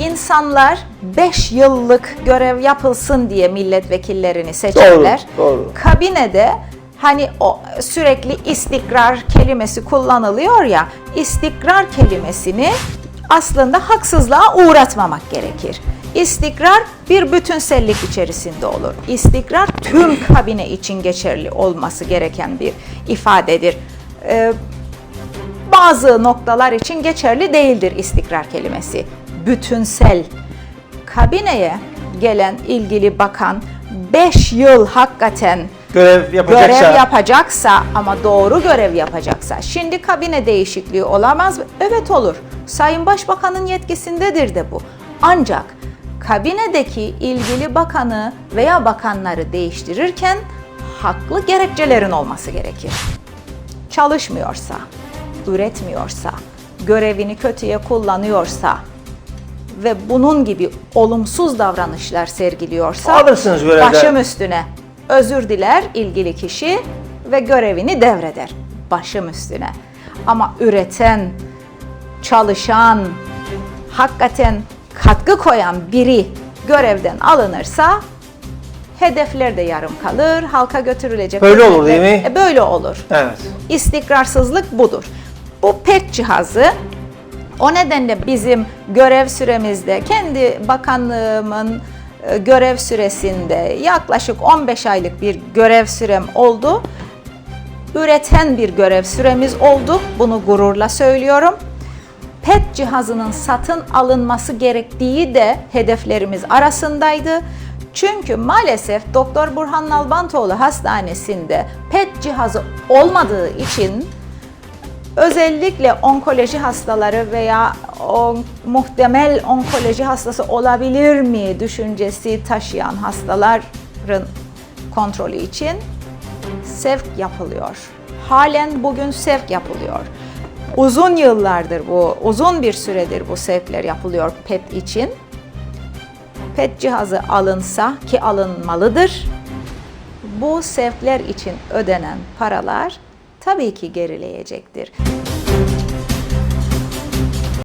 İnsanlar 5 yıllık görev yapılsın diye milletvekillerini seçerler. doğru. Kabinede hani o sürekli istikrar kelimesi kullanılıyor ya, istikrar kelimesini aslında haksızlığa uğratmamak gerekir. İstikrar bir bütünsellik içerisinde olur. İstikrar tüm kabine için geçerli olması gereken bir ifadedir. Ee, bazı noktalar için geçerli değildir istikrar kelimesi. Bütünsel. Kabineye gelen ilgili bakan 5 yıl hakikaten Görev yapacaksa. görev yapacaksa ama doğru görev yapacaksa şimdi kabine değişikliği olamaz mı? Evet olur. Sayın Başbakanın yetkisindedir de bu. Ancak kabinedeki ilgili bakanı veya bakanları değiştirirken haklı gerekçelerin olması gerekir çalışmıyorsa, üretmiyorsa, görevini kötüye kullanıyorsa ve bunun gibi olumsuz davranışlar sergiliyorsa Alırsınız görevden. başım üstüne özür diler ilgili kişi ve görevini devreder. Başım üstüne. Ama üreten, çalışan, hakikaten katkı koyan biri görevden alınırsa hedefler de yarım kalır, halka götürülecek. Böyle olur değil mi? E, böyle olur. Evet. İstikrarsızlık budur. Bu PET cihazı o nedenle bizim görev süremizde kendi bakanlığımın e, görev süresinde yaklaşık 15 aylık bir görev sürem oldu. Üreten bir görev süremiz oldu. Bunu gururla söylüyorum. PET cihazının satın alınması gerektiği de hedeflerimiz arasındaydı. Çünkü maalesef Doktor Burhan Nalbantoğlu Hastanesi'nde PET cihazı olmadığı için özellikle onkoloji hastaları veya o muhtemel onkoloji hastası olabilir mi düşüncesi taşıyan hastaların kontrolü için sevk yapılıyor. Halen bugün sevk yapılıyor. Uzun yıllardır bu, uzun bir süredir bu sevkler yapılıyor PET için. PET cihazı alınsa ki alınmalıdır. Bu sevkler için ödenen paralar tabii ki gerileyecektir. Müzik